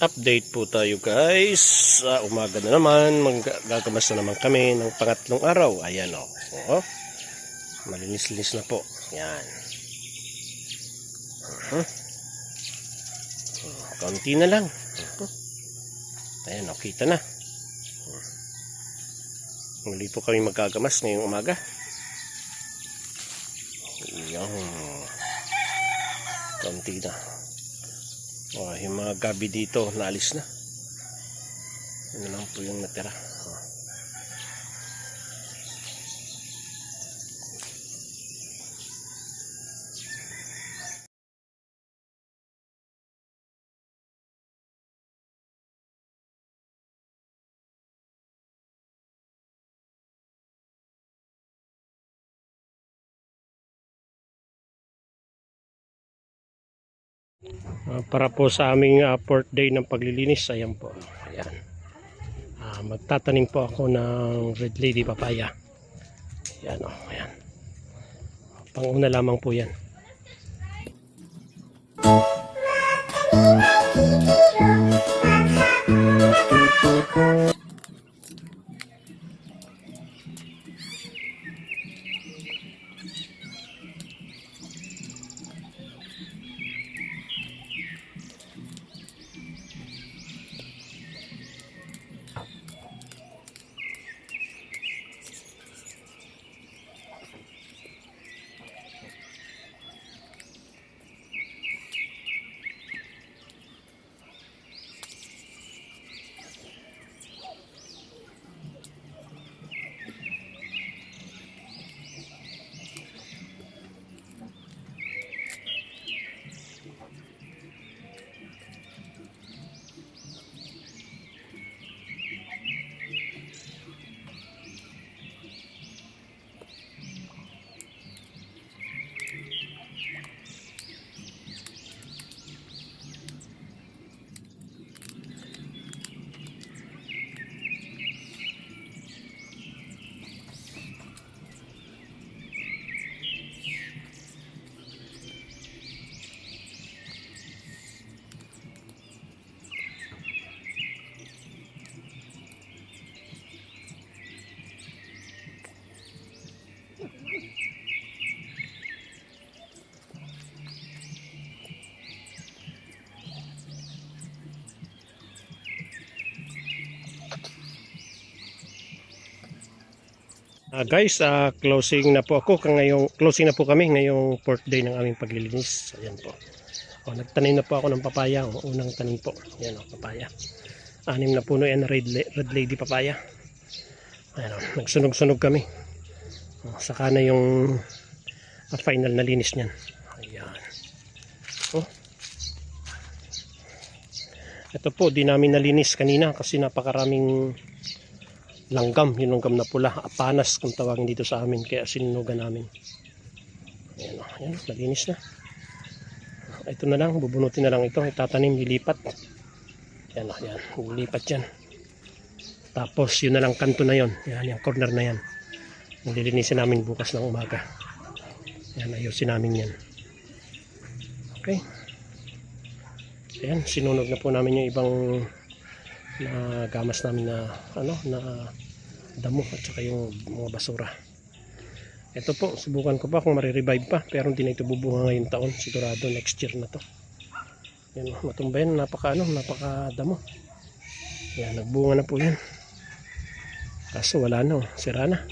Update po tayo guys. Sa umaga na naman, magagamas na naman kami ng pangatlong araw. Ayan o. Oh. Malinis-linis na po. Yan. Uh-huh. Kaunti na lang. Uh-huh. Ayan o, kita na. Uh-huh. Muli po kami magagamas ngayong umaga. Yan. Kaunti na. Oh, yung mga gabi dito, naalis na. Ano lang po yung natira. Oh. Ah, para po sa aming ah, fourth day ng paglilinis, ayan po. Ayan. Ah, magtatanim po ako ng Red Lady Papaya. Ayan o, ayan. Panguna lamang po yan. Ah, guys, ah, closing na po ako. Ngayong, closing na po kami ngayong fourth day ng aming paglilinis. Ayan po. O, nagtanim na po ako ng papaya. O, unang tanim po. Ayan o, papaya. Anim na puno yan, red, red lady papaya. Ayan o, nagsunog-sunog kami. O, saka na yung ah, final na linis niyan. Ayan. O. Ito po, di namin nalinis kanina kasi napakaraming langgam, yung langgam na pula, apanas kung tawagin dito sa amin, kaya sinunugan namin. Ayan o, ayan, malinis na. Ito na lang, bubunutin na lang ito, itatanim, lilipat. Ayan o, ayan, lilipat yan. Tapos yun na lang kanto na yon, yan, yung corner na yan. Nililinisin namin bukas ng umaga. Ayan, ayusin namin yan. Okay. Ayan, sinunog na po namin yung ibang na gamas namin na ano na damo at saka yung mga basura. Ito po subukan ko pa kung marirevive pa pero hindi na ito bubunga ngayong taon. Sigurado next year na to. Yan matumba yan napaka ano napaka damo. Yan nagbunga na po yan. Kaso wala na sira na